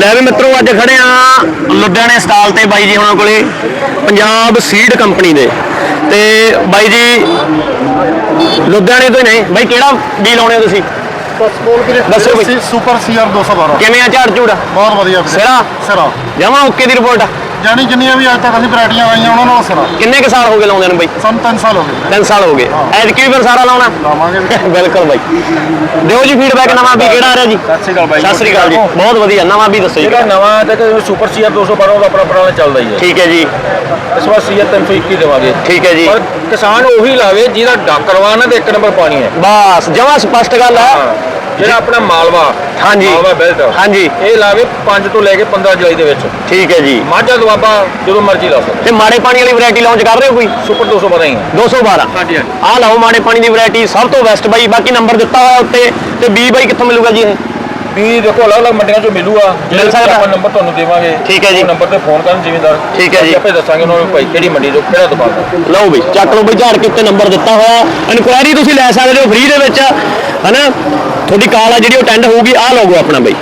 ਲੈ ਵੀ ਮਿੱਤਰੋ ਅੱਜ ਖੜੇ ਆ ਲੁਧਿਆਣੇ ਸਟਾਲ ਤੇ ਬਾਈ ਜੀ ਹੁਣਾਂ ਕੋਲੇ ਪੰਜਾਬ ਸੀਡ ਕੰਪਨੀ ਦੇ। ਤੇ ਬਾਈ ਜੀ ਲੁਧਿਆਣੇ ਤੋਂ ਹੀ ਨਹੀਂ ਬਾਈ ਕਿਹੜਾ ਬੀ ਲਾਉਣੇ ਹੋ ਤੁਸੀਂ? ਦੱਸੋ ਬਈ। ਸੁਪਰ ਸੀਆਰ 212 ਕਿਵੇਂ ਆ ਝਾੜ ਝੂੜ? ਬਹੁਤ ਵਧੀਆ ਵੀਰੇ। ਸਿਰਾ? ਸਿਰਾ। ਜਮਾ ਓਕੇ ਦੀ ਰਿਪੋਰਟ ਜਾਨੀ ਜਿੰਨੀਆਂ ਵੀ ਅੱਜ ਤੱਕ ਅਸੀਂ ਵੈਰਾਈਟੀਆਂ ਆਈਆਂ ਉਹਨਾਂ ਨਾਲ ਸਿਰਾ ਕਿੰਨੇ ਕੁ ਸਾਲ ਹੋ ਗਏ ਲਾਉਂਦੇ ਨੂੰ ਬਾਈ? ਸਾਨੂੰ 3 ਸਾਲ ਹੋ ਗਏ। 3 ਸਾਲ ਹੋ ਗਏ। ਐਤਕੀ ਵੀ ਫਿਰ ਸਾਰਾ ਲਾਉਣਾ? ਲਾਵਾਂਗੇ। ਬਿਲਕੁਲ ਬਾਈ। ਦਿਓ ਜੀ ਫੀਡਬੈਕ ਨਵਾਂ ਵੀ ਕਿਹੜਾ ਆ ਰਿਹਾ ਜੀ? ਸਤਿ ਸ਼੍ਰੀ ਅਕਾਲ ਬਾਈ। ਸਤਿ ਸ੍ਰੀ ਅਕਾਲ ਜੀ। ਬਹੁਤ ਵਧੀਆ ਨਵਾਂ ਵੀ ਦੱਸੋ ਜੀ। ਜਿਹੜਾ ਨਵਾਂ ਤੇ ਸੁਪਰ ਸੀਆਰ 212 ਦਾ ਆਪਣਾ ਪੁਰਾਣਾ ਚੱਲਦਾ ਹੀ ਹੈ। ਠੀਕ ਹੈ ਜੀ। ਇਸ ਵਾਰ ਸੀਆਰ 321 ਦੇਵਾਂਗੇ। ਠੀਕ ਹੈ ਜੀ। ਪਰ ਕਿਸਾਨ ਉਹੀ ਲਾਵੇ ਜਿਹਦਾ ਡਾਕਰਵਾਨ ਤੇ ਇੱਕ ਨੰਬਰ ਪਾਣੀ ਹੈ। ਬਸ ਜਮਾ ਸਪਸ਼ਟ ਗੱਲ ਹੈ। ਜਿਹੜਾ ਆਪਣਾ ਮਾਲਵਾ ਹਾਂਜੀ। ਮਾਲਵਾ ਬੈਲਟ ਹਾਂਜੀ। ਇਹ ਲਾਵੇ 5 ਤੋਂ ਲੈ ਕੇ 15 ਜੁਲਾਈ ਦੇ ਵਿੱਚ। ਠੀਕ ਹੈ ਜੀ। ਮਾਝਾ ਦੁਆਬਾ ਜਦੋਂ ਮਰਜ਼ੀ ਲਾ ਸਕਦੇ। ਤੇ ਮਾੜੇ ਪਾਣੀ ਵਾਲੀ ਵੈਰਾਈਟੀ ਲਾਂਚ ਕਰ ਰਹੇ ਹੋ ਕੋਈ? ਸੁਪਰ 212 ਹੀ ਹੈ 212 ਹਾਂਜੀ ਹਾਂਜੀ। ਆਹ ਲਓ ਮਾੜੇ ਪਾਣੀ ਦੀ ਵੈਰਾਈਟੀ ਸਭ ਤੋਂ ਬੈਸਟ ਬਾਈ ਬਾਕੀ ਨੰਬਰ ਦਿੱਤਾ ਹੋਇਆ ਉੱਤੇ। ਤੇ ਬੀ ਬਾਈ ਕਿੱਥੋਂ ਮਿਲੂਗਾ ਜੀ ਇਹ? ਵੀ ਦੇਖੋ ਅਲੱਗ-ਅਲੱਗ ਮੰਡੀਆਂ ਚੋਂ ਮਿਲੂਗਾ। ਮਿਲ ਸਕਦਾ? ਆਪਾਂ ਨੰਬਰ ਤੁਹਾਨੂੰ ਦੇਵਾਂਗੇ ਠੀਕ ਹੈ ਜੀ। ਨੰਬਰ ਤੇ ਫੋਨ ਕਰਨ ਜ਼ਿਮੀਂਦਾਰ ਠੀਕ ਹੈ ਜੀ। ਆਪੇ ਦੱਸਾਂਗੇ ਉਹਨਾਂ ਨੂੰ ਭਾਈ ਕਿਹੜੀ ਮੰਡੀ ਤੋਂ ਕਿਹੜਾ ਦੁਕਾਨ ਲਓ ਬਈ ਚੱਕ ਲਓ ਬਈ ਝਾੜ ਕੇ ਉੱਤੇ ਨੰਬਰ ਦਿੱਤਾ ਹੋਇਆ। ਇਨਕੁਆਇਰੀ ਤੁਸੀਂ ਲੈ ਸਕਦੇ ਹੋ ਫ੍ਰੀ ਦੇ ਵਿੱਚ। ਹਨਾ? ਤੁਹਾਡੀ ਕਾਲ ਆ ਜਿਹੜੀ ਉਹ ਅਟੈਂਡ ਹੋਊਗੀ ਆਹ ਲੋਗੋ ਆਪਣਾ ਬਈ।